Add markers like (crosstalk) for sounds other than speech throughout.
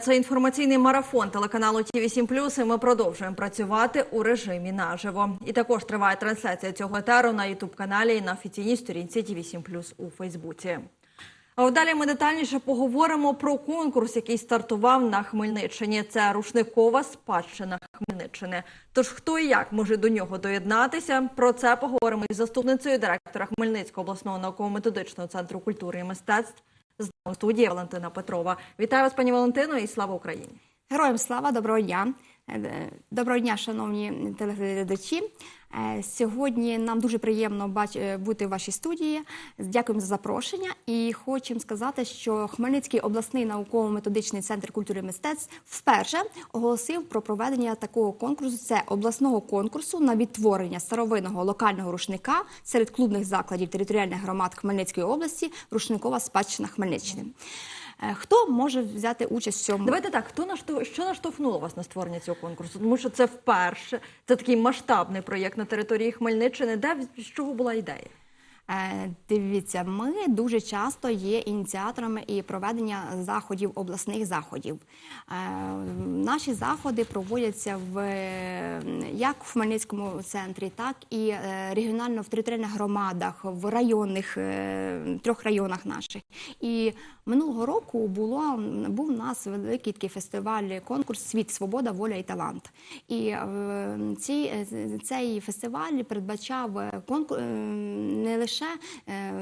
Це інформаційний марафон телеканалу ТІВІ 7 і Ми продовжуємо працювати у режимі наживо. І також триває трансляція цього етеру на Ютуб каналі і на офіційній сторінці ТІВІ 7 у Фейсбуці. А далі ми детальніше поговоримо про конкурс, який стартував на Хмельниччині. Це рушникова спадщина Хмельниччини. Тож хто і як може до нього доєднатися? Про це поговоримо із заступницею директора Хмельницького обласного науково-методичного центру культури і мистецтв з нами у Валентина Петрова. Вітаю вас, пані Валентино, і слава Україні! Героям слава, доброго дня. Е, Доброго дня, шановні телеглядачі. Е, Сьогодні нам дуже приємно е, бути в вашій студії. Дякуємо за запрошення. І хочемо сказати, що Хмельницький обласний науково-методичний центр культури і мистецтв вперше оголосив про проведення такого конкурсу. Це обласного конкурсу на відтворення старовинного локального рушника серед клубних закладів територіальних громад Хмельницької області. Рушникова спадщина Хмельниччини. Е, Хто може взяти участь в цьому? Давайте так, хто наштов... що наштовхнуло вас на створення цього конкурсу? Тому що це вперше, це такий масштабний проєкт на території Хмельниччини. Де з чого була ідея? Е, Дивіться, ми дуже часто є ініціаторами і проведення заходів, обласних заходів. Е, Наші заходи проводяться в як в Хмельницькому центрі, так і е, регіонально в територіальних громадах, в районних трьох районах наших. І минулого року було був у нас великий такий фестиваль, конкурс Світ, свобода, воля і талант. І ці, цей фестиваль передбачав конкур... е, не лише е,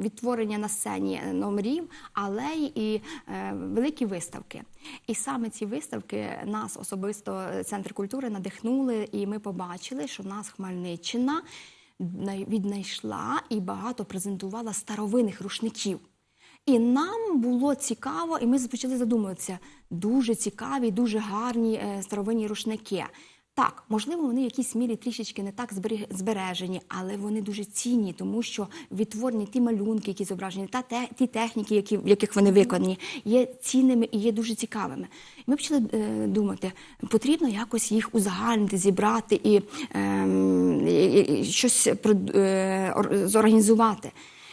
відтворення на сцені номерів, але й е, великі виставки. І саме ці виставки нас особисто е, центр культури надихнули, і ми побачили, що в нас Хмельниччина віднайшла і багато презентувала старовинних рушників. І нам було цікаво, і ми почали задумуватися. Дуже цікаві, дуже гарні е, старовинні рушники. Так, можливо, вони в якійсь мірі трішечки не так збережені, але вони дуже цінні, тому що відтворені ті малюнки, які зображені, та те, ті техніки, які, в яких вони виконані, є цінними і є дуже цікавими. Ми почали е, думати, потрібно якось їх узагальнити, зібрати і, ем, і- і щось е, зорганізувати.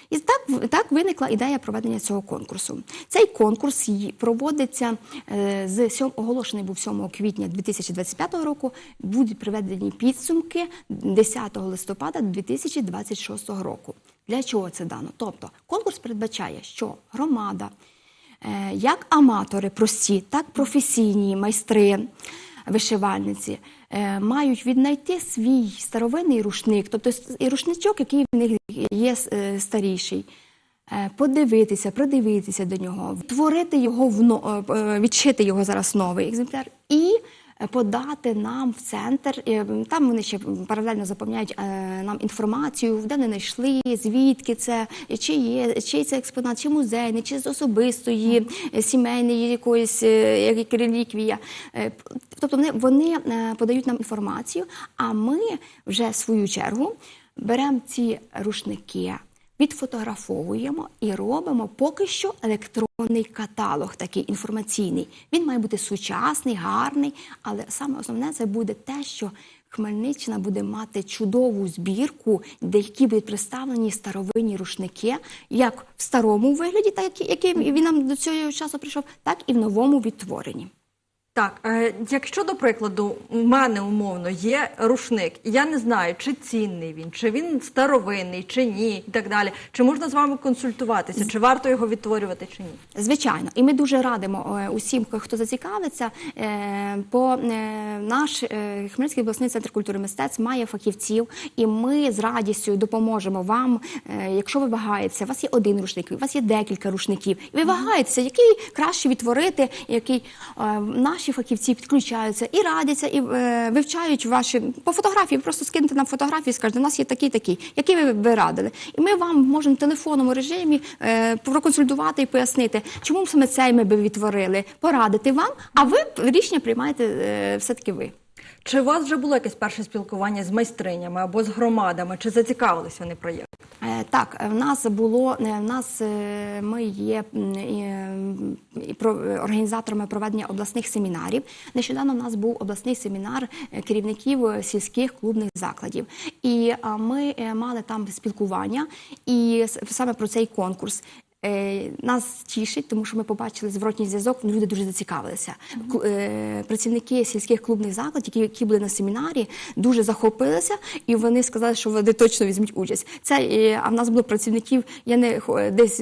І так, так виникла ідея проведення цього конкурсу. Цей конкурс проводиться е, з сьом, оголошений був 7 квітня 2025 року. Будуть приведені підсумки 10 листопада 2026 року. Для чого це дано? Тобто конкурс передбачає, що громада, е, як аматори прості, так професійні майстри, вишивальниці е, мають віднайти свій старовинний рушник, тобто і рушничок, який в них є е, старіший. е, Подивитися, придивитися до нього, творити його відшити його зараз новий екземпляр і подати нам в центр. Е, Там вони ще паралельно заповняють е, нам інформацію, де вони знайшли, звідки це, чи є, чий це експонат, чи музейний, чи з особистої, е, сімейної якоїсь як реліквія. Тобто вони, вони подають нам інформацію, а ми вже в свою чергу беремо ці рушники. Відфотографовуємо і робимо поки що електронний каталог, такий інформаційний. Він має бути сучасний, гарний, але саме основне це буде те, що Хмельниччина буде мати чудову збірку, де які будуть представлені старовинні рушники, як в старому вигляді, так як який він нам до цього часу прийшов, так і в новому відтворенні. Так, е, якщо до прикладу, у мене умовно є рушник, і я не знаю, чи цінний він, чи він старовинний, чи ні, і так далі. Чи можна з вами консультуватися, чи варто його відтворювати, чи ні? Звичайно, і ми дуже радимо е, усім, хто зацікавиться. е, По е, наш е, Хмельницький обласний центр культури і мистецтв має фахівців, і ми з радістю допоможемо вам. е, Якщо ви вагаєтеся, у вас є один рушник, у вас є декілька рушників, і ви вагаєтеся, який краще відтворити, який е, наші фахівці підключаються і радяться, і е, вивчають ваші по фотографії. Просто скинете нам фотографії, скажете, у нас є такий, такий, який ви ви радили. І ми вам можемо в телефонному режимі е, проконсультувати і пояснити, чому саме цей ми би відтворили, порадити вам, а ви рішення приймаєте е, все-таки ви. Чи у вас вже було якесь перше спілкування з майстринями або з громадами? Чи зацікавились вони проєктом? Е, Так, в нас було е, в нас е, ми є організаторами проведення обласних семінарів. Нещодавно в нас був обласний семінар керівників сільських клубних закладів, і ми мали там спілкування і саме про цей конкурс. Е, Нас тішить, тому що ми побачили зворотній зв'язок. Люди дуже зацікавилися. Ку- е, Працівники сільських клубних закладів, які, були на семінарі, дуже захопилися, і вони сказали, що вони точно візьмуть участь. Це е, а в нас було працівників. Я не десь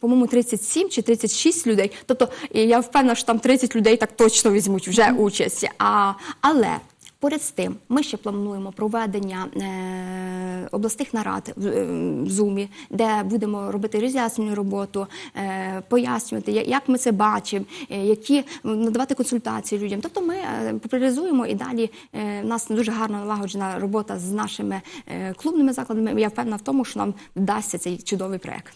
по-моєму 37 чи 36 людей. Тобто я впевнена, що там 30 людей так точно візьмуть вже участь. А, але Поряд з тим, ми ще плануємо проведення е, обласних нарад в, е, Зумі, де будемо робити роз'яснювальну роботу, е, пояснювати, як ми це бачимо, е, які надавати консультації людям. Тобто ми е, популяризуємо і далі е, в нас дуже гарно налагоджена робота з нашими е, клубними закладами. Я впевнена в тому, що нам вдасться цей чудовий проект.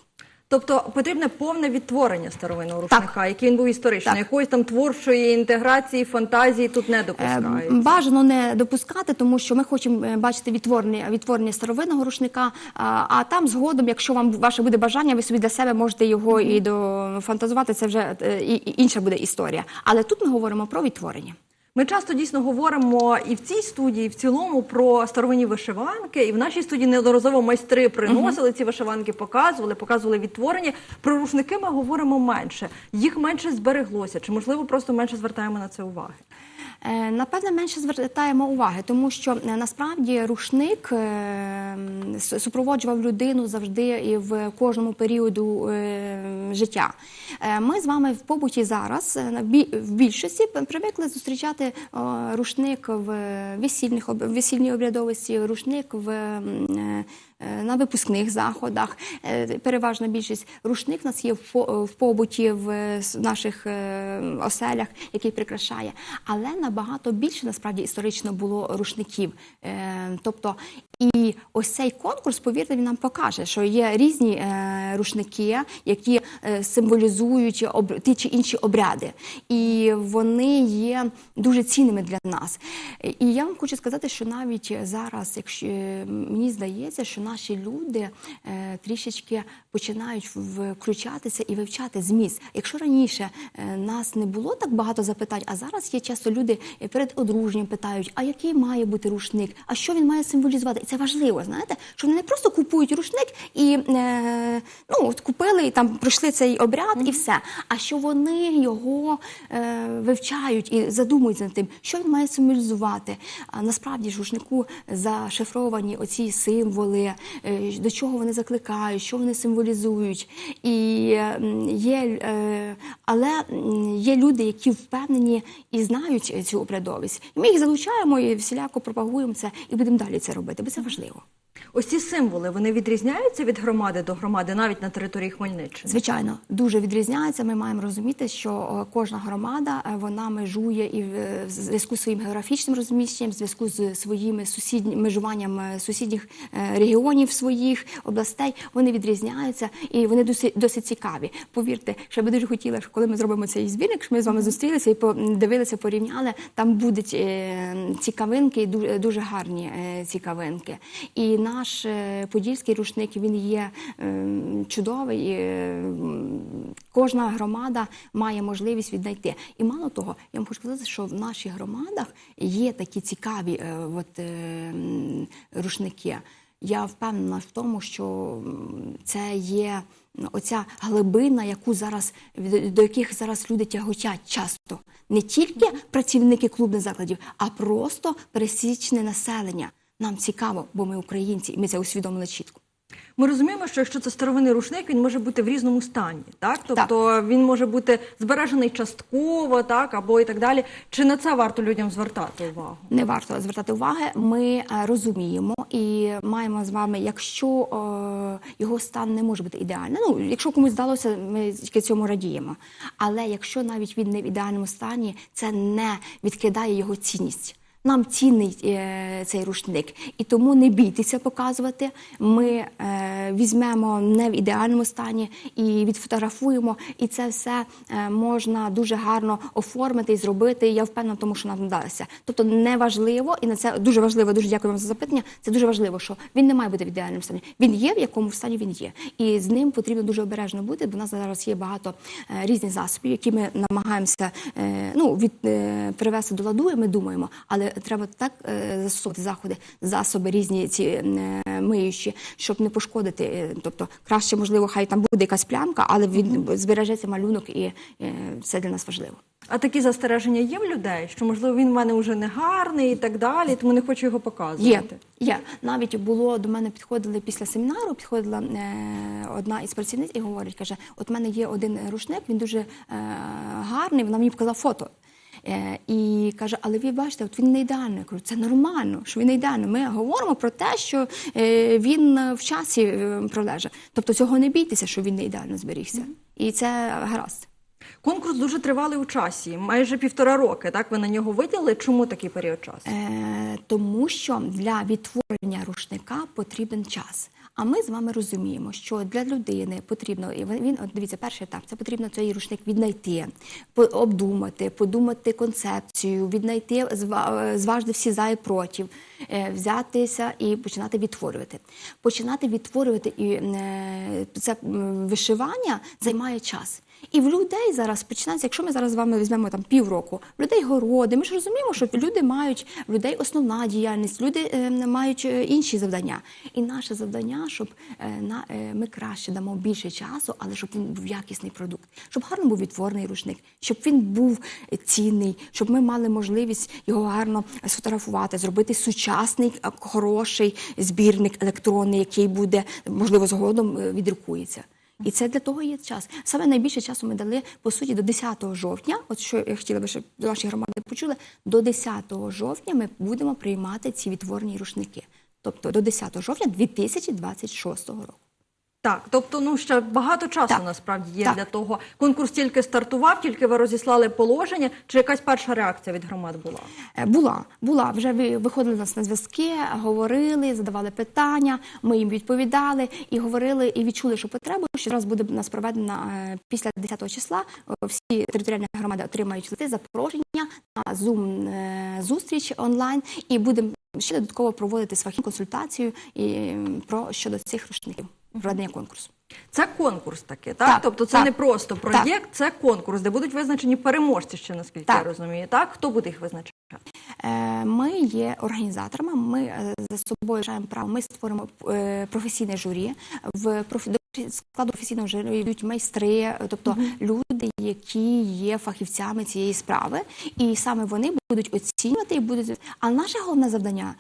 Тобто потрібне повне відтворення старовинного рушника, який він був історичний. Так. Якоїсь там творчої інтеграції, фантазії тут не Е, допускається. Бажано не допускати, тому що ми хочемо е, бачити відтворення, відтворення старовинного рушника. А, а там згодом, якщо вам ваше буде бажання, ви собі для себе можете його і дофантазувати. Це вже е, і, і інша буде історія. Але тут ми говоримо про відтворення. Ми часто дійсно говоримо і в цій студії, і в цілому про старовинні вишиванки. І в нашій студії неодноразово майстри приносили ці вишиванки, показували, показували відтворення. Про рушники ми говоримо менше. Їх менше збереглося. Чи можливо просто менше звертаємо на це уваги? Е, Напевне, менше звертаємо уваги, тому що е, насправді рушник е, супроводжував людину завжди і в кожному періоду життя. Ми з вами в побуті зараз в більшості привикли зустрічати о, рушник в весільних весільній обрядовості, рушник в е, е, на випускних заходах. Е, Переважна більшість рушник у нас є в побуті в е, наших е, оселях, який прикрашає. Але набагато більше насправді історично було рушників. Е, Тобто, і ось цей конкурс, повірте, він нам покаже, що є різні е, рушники, які е, символізують ті чи інші обряди. І вони є дуже цінними для нас. І я вам хочу сказати, що навіть зараз, якщо е, мені здається, що наші люди е, трішечки починають включатися і вивчати зміст. Якщо раніше е, нас не було так багато запитань, а зараз є часто люди е, перед одруженням питають, а який має бути рушник, а що він має символізувати? І це важливо, знаєте, що вони не просто купують рушник і ну от купили і там пройшли цей обряд і все. А що вони його вивчають і задумуються над тим, що він має символізувати. А насправді ж рушнику зашифровані оці символи, е, до чого вони закликають, що вони символізують. І є, е, але є люди, які впевнені і знають цю обрядовість. Ми їх залучаємо і всіляко пропагуємо це, і будемо далі це робити, бо це важливо. Ось ці символи вони відрізняються від громади до громади, навіть на території Хмельниччини. Звичайно, дуже відрізняється. Ми маємо розуміти, що е, кожна громада е, вона межує і в е, зв'язку з своїм географічним розміщенням, в зв'язку з своїми сусідні межуванням сусідніх регіонів своїх областей. Вони відрізняються і вони досить, досить цікаві. Повірте, що я би дуже хотіла, що коли ми зробимо цей збірник, що ми з вами зустрілися і подивилися, порівняли. Там будуть цікавинки, дуже, дуже гарні цікавинки. І наш е, подільський рушник він є е, чудовий. е, Кожна громада має можливість віднайти. І мало того, я вам хочу сказати, що в наших громадах є такі цікаві от, рушники. Я впевнена в тому, що це є оця глибина, яку зараз до яких зараз люди тяготять часто. Не тільки працівники клубних закладів, а просто пересічне населення. Нам цікаво, бо ми українці, і ми це усвідомили чітко. Ми розуміємо, що якщо це старовинний рушник, він може бути в різному стані, так тобто він може бути збережений частково, так або і так далі. Чи на це варто людям звертати увагу? Не варто звертати уваги. Ми е, розуміємо і маємо з вами, якщо е, його стан не може бути ідеальним. Ну, якщо комусь здалося, ми тільки цьому радіємо. Але якщо навіть він не в ідеальному стані, це не відкидає його цінність. Нам цінний е, цей рушник, і тому не бійтеся показувати. Ми е, візьмемо не в ідеальному стані і відфотографуємо, і це все е, можна дуже гарно оформити і зробити. Я впевнена тому, що нам вдалося. Тобто не важливо, і на це дуже важливо. Дуже дякую вам за запитання. Це дуже важливо, що він не має бути в ідеальному стані. Він є, в якому стані він є, і з ним потрібно дуже обережно бути. Бо в нас зараз є багато різних засобів, які ми намагаємося ну від привести до ладу. і Ми думаємо, але треба так е, застосовувати заходи, засоби різні ці е, миючі, щоб не пошкодити. Е, Тобто, краще, можливо, хай там буде якась плямка, але він збережеться малюнок, і це для нас важливо. А такі застереження є в людей, що можливо він в мене вже не гарний і так далі, тому не хочу його Є, показувати. є. Навіть було до мене підходили після семінару, підходила е, одна із працівниць і говорить, каже: от в мене є один рушник, він дуже е, гарний. Вона мені показала фото. Е, і каже, але ви бачите, от він не ідеальний. Я кажу, це нормально, що він не ідеальний. Ми говоримо про те, що е, він в часі е, пролежав. Тобто цього не бійтеся, що він не ідеально зберігся. І це гаразд. Конкурс дуже тривалий у часі, майже півтора роки. Так ви на нього виділили. Чому такий період часу? Е, тому що для відтворення рушника потрібен час. А ми з вами розуміємо, що для людини потрібно і він- дивіться, перший етап це потрібно цей рушник віднайти, обдумати, подумати концепцію, віднайти, е, зважити всі за і проти, е, взятися і починати відтворювати. Починати відтворювати і е, це вишивання займає час. І в людей зараз починається, якщо ми зараз з вами візьмемо там півроку, в людей городи. Ми ж розуміємо, що люди мають в людей основна діяльність, люди е, мають е, інші завдання. І наше завдання, щоб е, на е, ми краще дамо більше часу, але щоб він був якісний продукт, щоб гарно був відтворний рушник, щоб він був е, цінний, щоб ми мали можливість його гарно сфотографувати, зробити сучасний, е, хороший збірник електронний, який буде можливо згодом віддрукується. І це для того є час. Саме найбільше часу ми дали по суті до 10 жовтня. От що я хотіла би, щоб наші громади почули. До 10 жовтня ми будемо приймати ці відтворені рушники. Тобто до 10 жовтня 2026 року. Так, тобто, ну ще багато часу Так. насправді є Так. для того. Конкурс тільки стартував, тільки ви розіслали положення. Чи якась перша реакція від громад була? Е, Була, була. Вже ви виходили нас на зв'язки, говорили, задавали питання, ми їм відповідали і говорили, і відчули, що потребу, що зараз буде нас проведена е, після 10 числа. Всі територіальні громади отримають листи запрошення на Zoom е, зустріч онлайн, і будемо ще додатково проводити свахі консультацію і про щодо цих рушників проведення конкурсу. Це конкурс таки, так? Так, тобто це так. не просто проєкт, це конкурс, де будуть визначені переможці, ще наскільки Так. я розумію. Так, хто буде їх визначати? Е, Ми є організаторами. Ми е, за собою вважаємо право. Ми створимо е, професійне журі. В профі... складу професійного журі йдуть майстри, тобто люди, які є фахівцями цієї справи, і саме вони будуть оцінювати і будуть. А наше головне завдання.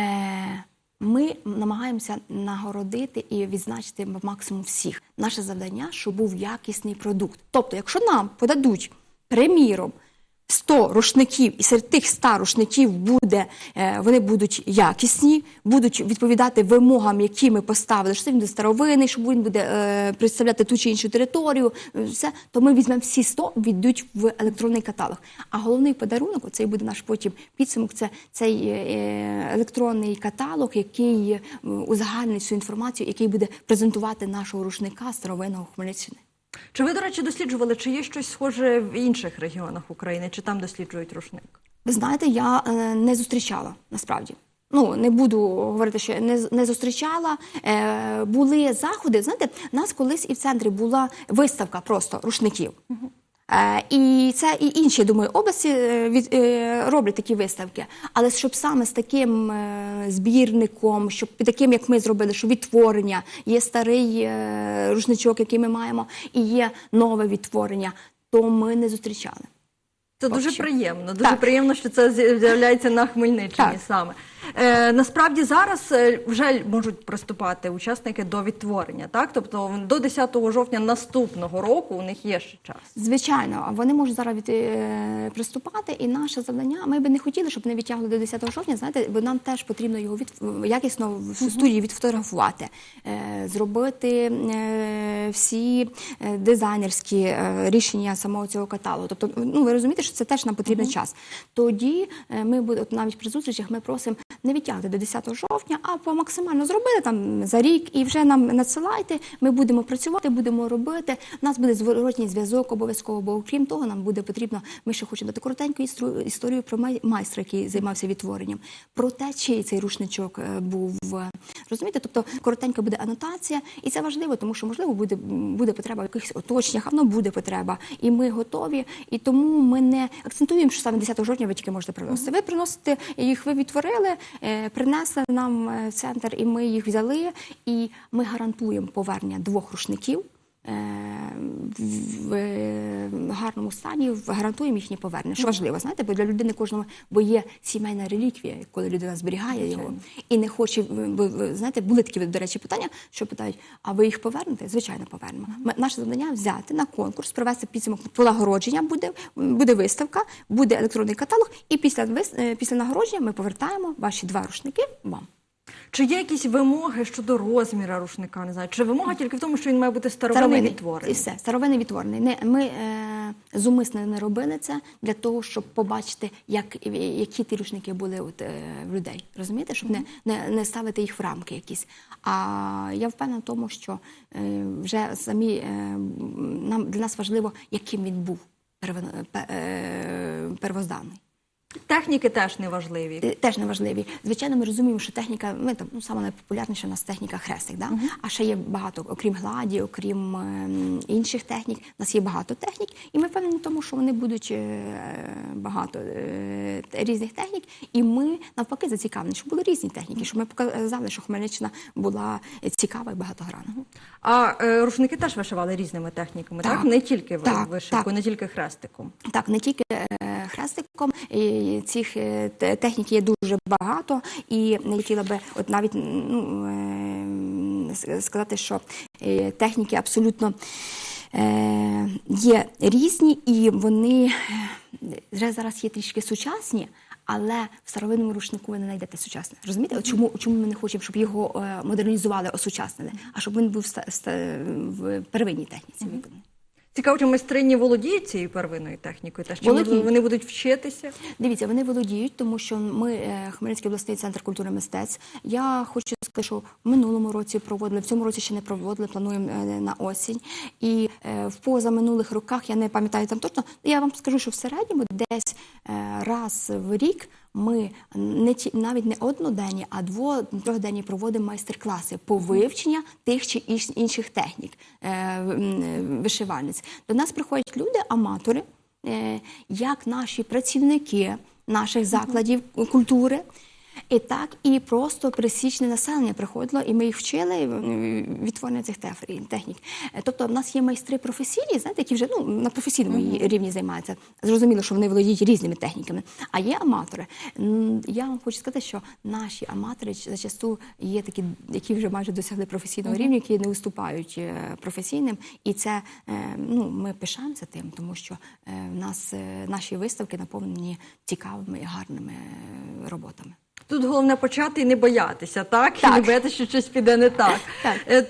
Е, ми намагаємося нагородити і відзначити максимум всіх. Наше завдання, щоб був якісний продукт. Тобто, якщо нам подадуть приміром 100 рушників, і серед тих 100 рушників буде, е, вони будуть якісні, будуть відповідати вимогам, які ми поставили, що це він буде старовинний, що він буде е, представляти ту чи іншу територію, е, все, то ми візьмемо всі 100, віддуть в електронний каталог. А головний подарунок, оцей буде наш потім підсумок, це цей електронний каталог, який узагальнить всю інформацію, який буде презентувати нашого рушника старовинного Хмельниччини. Чи ви, до речі, досліджували, чи є щось схоже в інших регіонах України, чи там досліджують рушник? Ви знаєте, я е, не зустрічала насправді. Ну, не буду говорити, що не, не зустрічала. Е, були заходи. Знаєте, нас колись і в центрі була виставка просто рушників. Е, і це і інші, думаю, області е, від, е, роблять такі виставки. Але щоб саме з таким е, збірником, щоб таким, як ми зробили, що відтворення, є старий е, рушничок, який ми маємо, і є нове відтворення, то ми не зустрічали. Це Поки дуже що. приємно. Дуже Так. приємно, що це з'являється на Хмельниччині Так. саме. Е, насправді зараз е, вже можуть приступати учасники до відтворення, так? Тобто до 10 жовтня наступного року у них є ще час. Звичайно, вони можуть зараз від, е, приступати, і наше завдання. Ми би не хотіли, щоб не відтягли до 10 жовтня. Знаєте, бо нам теж потрібно його від якісно в студії відфотографувати, е, зробити е, всі е, дизайнерські е, рішення самого цього каталогу. Тобто, ну ви розумієте, що це теж нам потрібен час. Тоді е, ми от навіть при зустрічах ми просимо не відтягувати до 10 жовтня, а по максимально зробили там за рік і вже нам надсилайте. Ми будемо працювати, будемо робити. У нас буде зворотній зв'язок обов'язково, бо окрім того, нам буде потрібно. Ми ще хочемо дати коротеньку історію- про майстра, який займався відтворенням, про те, чий цей рушничок е, був. е, Розумієте? Тобто коротенька буде анотація, і це важливо, тому що можливо буде, буде потреба в якихось уточненнях, а воно буде потреба. І ми готові. І тому ми не акцентуємо, що саме 10 жовтня ви тільки можете приносити. Ви приносите їх, ви відтворили, принесли нам е, в центр, і ми їх взяли. І ми гарантуємо повернення двох рушників. е, В е, гарному стані гарантуємо їхнє повернення. Що важливо, знаєте, бо для людини кожного, бо є сімейна реліквія, коли людина зберігає його і не хоче. Ви знаєте, були такі до речі питання, що питають: а ви їх повернете? Звичайно, повернемо. Ми, наше завдання взяти на конкурс, провести підсумок по нагородження. Буде буде виставка, буде електронний каталог, і після е, після нагородження ми повертаємо ваші два рушники вам. Чи є якісь вимоги щодо розміру рушника? Не знаю, чи вимога тільки в тому, що він має бути старовинний відтворений? І все, старовинний відтворений. Не, ми е, зумисно не робили це для того, щоб побачити, як, які ті рушники були от, е, в людей. Розумієте? Щоб не, не, не ставити їх в рамки якісь. А я впевнена в тому, що е, вже самі е, нам, для нас важливо, яким він був е, первозданний. Техніки теж не важливі. Е, теж неважливі. Звичайно, ми розуміємо, що техніка, ми там ну саме найпопулярніша у нас техніка хрестик, да? а ще є багато, окрім гладі, окрім ем, інших технік, у нас є багато технік, і ми впевнені в тому, що вони будуть е, багато е, різних технік. І ми навпаки зацікавлені, щоб були різні техніки, щоб ми показали, що Хмельниччина була цікава і багатогранна. А е, рушники теж вишивали різними техніками, так? Так. Не тільки ви- Так, вишивкою, так. не тільки хрестиком. Так, не тільки е, хрестиком, і цих е, технік є дуже багато, і не хотіла би от навіть ну, е, сказати, що е, техніки абсолютно є різні, і вони вже зараз є трішки сучасні. Але в старовинному рушнику ви не знайдете сучасне. Розумієте? От чому, чому ми не хочемо, щоб його модернізували, осучаснили, а щоб він був в первинній техніці виконаний. Цікаво, чи майстрині володіють цією первинною технікою, теж чи Володіють. вони будуть вчитися? Дивіться, вони володіють, тому що ми е, Хмельницький обласний центр культури мистецтв. Я хочу сказати, що в минулому році проводили, в цьому році ще не проводили, плануємо е, на осінь. І е, в позаминулих роках я не пам'ятаю там точно. Я вам скажу, що в середньому десь е, раз в рік. Ми не навіть не одноденні, а дво трьохденні проводимо майстер-класи по вивчення тих чи інших технік е, е, вишивальниць. До нас приходять люди, аматори, е, як наші працівники наших закладів культури. І так, і просто пересічне населення приходило, і ми їх вчили е, відтворення цих технік. Е, Тобто, в нас є майстри професійні, знаєте, які вже ну, на професійному рівні займаються. Зрозуміло, що вони володіють різними техніками. А є аматори. Я вам хочу сказати, що наші аматори зачасту є такі, які вже майже досягли професійного рівня, які не уступають е, професійним. І це ну, ми пишаємося тим, тому що в нас наші виставки наповнені цікавими і гарними роботами. Тут головне почати і не боятися, так? І Так. не боятися, що щось піде не так. (laughs) Так. Е,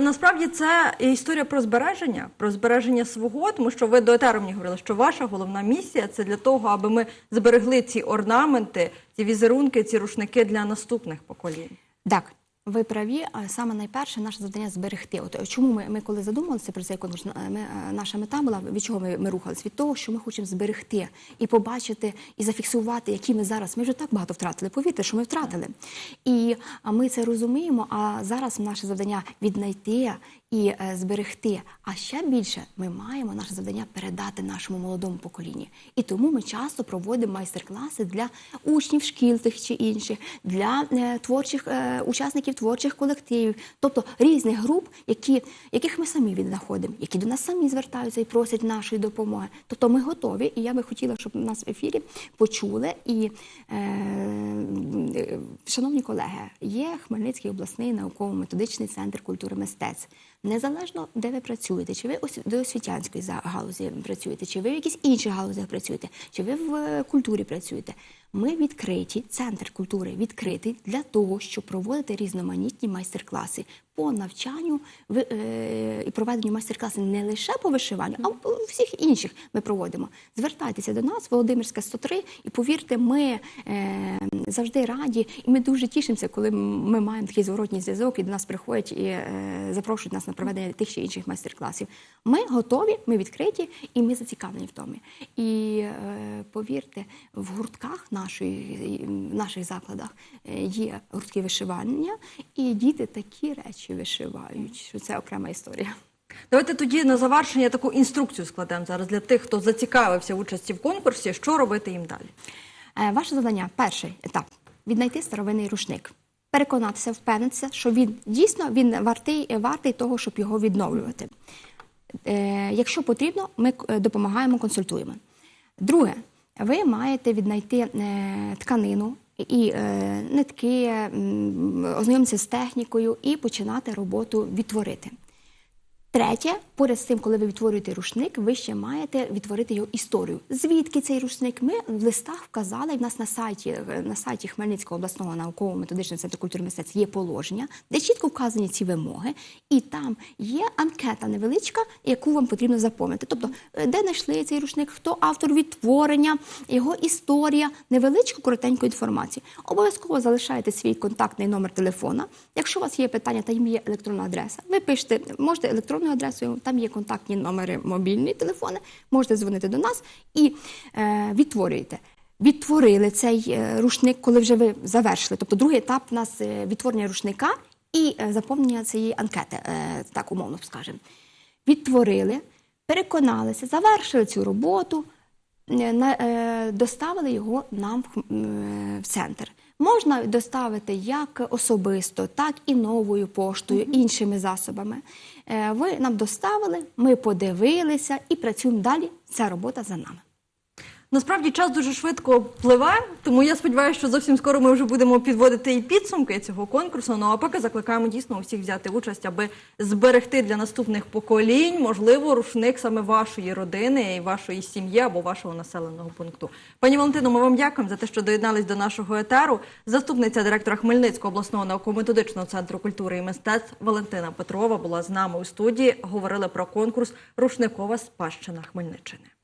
Насправді це історія про збереження, про збереження свого, тому що ви до етеру мені говорили, що ваша головна місія це для того, аби ми зберегли ці орнаменти, ці візерунки, ці рушники для наступних поколінь. Так, ви праві, саме найперше наше завдання зберегти. От е, чому ми, ми коли задумалися про цей конкурс, е, ми, е, наша мета була від чого ми, ми рухалися? Від того, що ми хочемо зберегти і побачити, і зафіксувати, які ми зараз. Ми вже так багато втратили. Повірте, що ми втратили. І ми це розуміємо. А зараз наше завдання віднайти і зберегти. А ще більше ми маємо наше завдання передати нашому молодому поколінню. І тому ми часто проводимо майстер-класи для учнів шкіл тих чи інших, для творчих учасників творчих колективів, тобто різних груп, які, яких ми самі віднаходимо, які до нас самі звертаються і просять нашої допомоги. Тобто ми готові, і я би хотіла, щоб нас в ефірі почули. І, е, шановні колеги, є Хмельницький обласний науково-методичний центр культури мистецтв. Незалежно, де ви працюєте, чи ви до освітянської галузі працюєте, чи ви в якісь інших галузях працюєте, чи ви в е, культурі працюєте. Ми відкриті, центр культури відкритий для того, щоб проводити різноманітні майстер-класи по навчанню е, і проведенню майстер-класів не лише по вишиванню, а по всіх інших ми проводимо. Звертайтеся до нас, Володимирська 103, і повірте, ми е, завжди раді, і ми дуже тішимося, коли ми маємо такий зворотній зв'язок і до нас приходять і е, запрошують нас на проведення тих чи інших майстер-класів. Ми готові, ми відкриті і ми зацікавлені в тому. І повірте, в гуртках нашої, в наших закладах є гуртки вишивання, і діти такі речі вишивають, що це окрема історія. Давайте тоді на завершення таку інструкцію складемо зараз для тих, хто зацікавився в участі в конкурсі, що робити їм далі. Е, Ваше завдання перший етап віднайти старовинний рушник. Переконатися, впевнитися, що він дійсно він вартий, вартий того, щоб його відновлювати. Е, якщо потрібно, ми допомагаємо, консультуємо. Друге, ви маєте віднайти е, тканину і е, нитки, м, ознайомитися з технікою і починати роботу відтворити. Третє, поряд з тим, коли ви відтворюєте рушник, ви ще маєте відтворити його історію. Звідки цей рушник? Ми в листах вказали, в нас на сайті, на сайті Хмельницького обласного науково-методичного центру культури мистецтв є положення, де чітко вказані ці вимоги, і там є анкета невеличка, яку вам потрібно заповнити. Тобто, е, де знайшли цей рушник, хто автор відтворення, його історія, невеличку коротеньку інформацію. Обов'язково залишаєте свій контактний номер телефона. Якщо у вас є питання, там є електронна адреса. Ви пишете, можете електронною адресою, там є контактні номери мобільні телефони, можете дзвонити до нас і е, відтворюєте. Відтворили цей е, рушник, коли вже ви завершили. Тобто другий етап у нас е, відтворення рушника і е, заповнення цієї анкети, так умовно скажемо. Відтворили, переконалися, завершили цю роботу, доставили його нам в центр. Можна доставити як особисто, так і новою поштою, іншими засобами. Е, Ви нам доставили, ми подивилися і працюємо далі. Ця робота за нами. Насправді час дуже швидко пливе, тому я сподіваюся, що зовсім скоро ми вже будемо підводити і підсумки цього конкурсу. Ну а поки закликаємо дійсно усіх взяти участь, аби зберегти для наступних поколінь, можливо, рушник саме вашої родини і вашої сім'ї або вашого населеного пункту. Пані Валентино, ми вам дякуємо за те, що доєднались до нашого етеру. Заступниця директора Хмельницького обласного науково-методичного центру культури і мистецтв Валентина Петрова була з нами у студії. Говорили про конкурс Рушникова спадщина Хмельниччини.